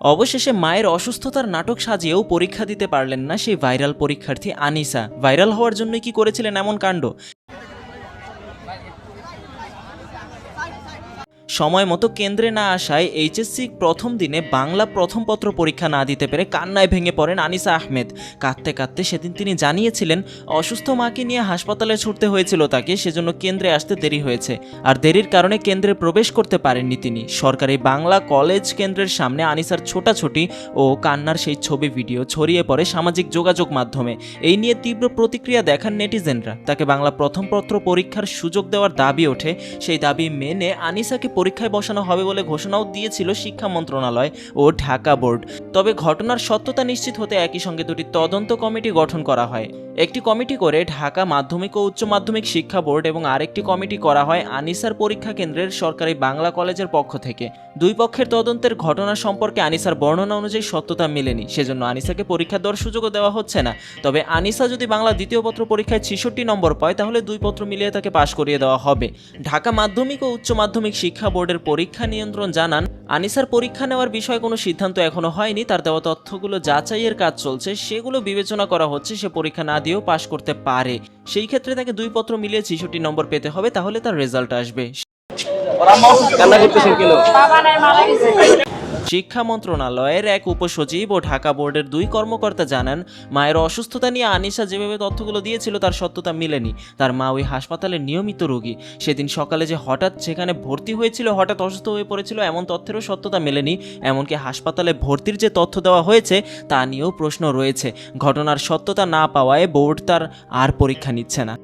অবশেষে মায়ের অসুস্থতার নাটক সাজিয়েও পরীক্ষা দিতে পারলেন না সেই ভাইরাল পরীক্ষার্থী আনিসা। ভাইরাল হওয়ার জন্য কি করেছিলেন এমন কাণ্ড? সময় মতো কেন্দ্রে না আসায় এইচএসসি প্রথম দিনে বাংলা প্রথম পত্র পরীক্ষা না দিতে পেরে কান্নায় ভেঙে পড়েন আনিসা আহমেদ। কাঁদতে কাঁদতে সেদিন তিনি জানিয়েছিলেন, অসুস্থ মাকে নিয়ে হাসপাতালে ছুটতে হয়েছিল তাকে, সেজন্য কেন্দ্রে আসতে দেরি হয়েছে। আর দেরির কারণে কেন্দ্রে প্রবেশ করতে পারেননি তিনি। সরকারি বাংলা কলেজ কেন্দ্রের সামনে আনিসার ছোটাছুটি ও কান্নার সেই ছবি ভিডিও ছড়িয়ে পড়ে সামাজিক যোগাযোগ মাধ্যমে। এই নিয়ে তীব্র প্রতিক্রিয়া দেখান নেটিজেনরা। তাকে বাংলা প্রথম পত্র পরীক্ষার সুযোগ দেওয়ার দাবি ওঠে। সেই দাবি মেনে আনিসাকে পরীক্ষায় বসানো হবে বলে ঘোষণাও দিয়েছিল শিক্ষা মন্ত্রণালয় ও ঢাকা বোর্ড। তবে ঘটনার সত্যতা নিশ্চিত হতে একই সঙ্গে দুটি তদন্ত কমিটি গঠন করা হয়। একটি কমিটি করে ঢাকা মাধ্যমিক ও উচ্চ মাধ্যমিক শিক্ষা বোর্ড এবং আরেকটি কমিটি করা হয় আনিসার পরীক্ষা কেন্দ্রের সরকারি বাংলা কলেজের পক্ষ থেকে। দুই পক্ষের তদন্তের ঘটনা সম্পর্কে আনিসার বর্ণনা অনুযায়ী সত্যতা মেলেনি, সেজন্য আনিসাকে পরীক্ষা দেওয়ার সুযোগও দেওয়া হচ্ছে না। তবে আনিসা যদি বাংলা দ্বিতীয় পত্র পরীক্ষায় ছেষট্টি নম্বর পায়, তাহলে দুই পত্র মিলিয়ে তাকে পাশ করিয়ে দেওয়া হবে। ঢাকা মাধ্যমিক ও উচ্চ মাধ্যমিক শিক্ষা বোর্ডের পরীক্ষা নিয়ন্ত্রণ জানান আনিসার পরীক্ষা নেওয়ার বিষয়ে কোনো সিদ্ধান্ত এখনও হয়নি তার দেওয়া তথ্যগুলো যাচাইয়ের কাজ চলছে সেগুলো বিবেচনা করা হচ্ছে সে পরীক্ষা না দিয়েও পাশ করতে পারে। সেই ক্ষেত্রে তাকে দুই পত্র মিলিয়ে ছিষট্টি নম্বর পেতে হবে তাহলে তার রেজাল্ট আসবে। শিক্ষা মন্ত্রণালয়ের এক উপসচিব ও ঢাকা বোর্ডের দুই কর্মকর্তা জানান, মায়ের অসুস্থতা নিয়ে আনিশা যেভাবে তথ্যগুলো দিয়েছিল তার সত্যতা মিলেনি। তার মা ওই হাসপাতালের নিয়মিত রোগী। সেদিন সকালে যে হঠাৎ সেখানে ভর্তি হয়েছিল, হঠাৎ অসুস্থ হয়ে পড়েছিল, এমন তথ্যেরও সত্যতা মেলেনি। এমনকি হাসপাতালে ভর্তির যে তথ্য দেওয়া হয়েছে, তা নিয়েও প্রশ্ন রয়েছে। ঘটনার সত্যতা না পাওয়ায় বোর্ড তার আর পরীক্ষা নিচ্ছে না।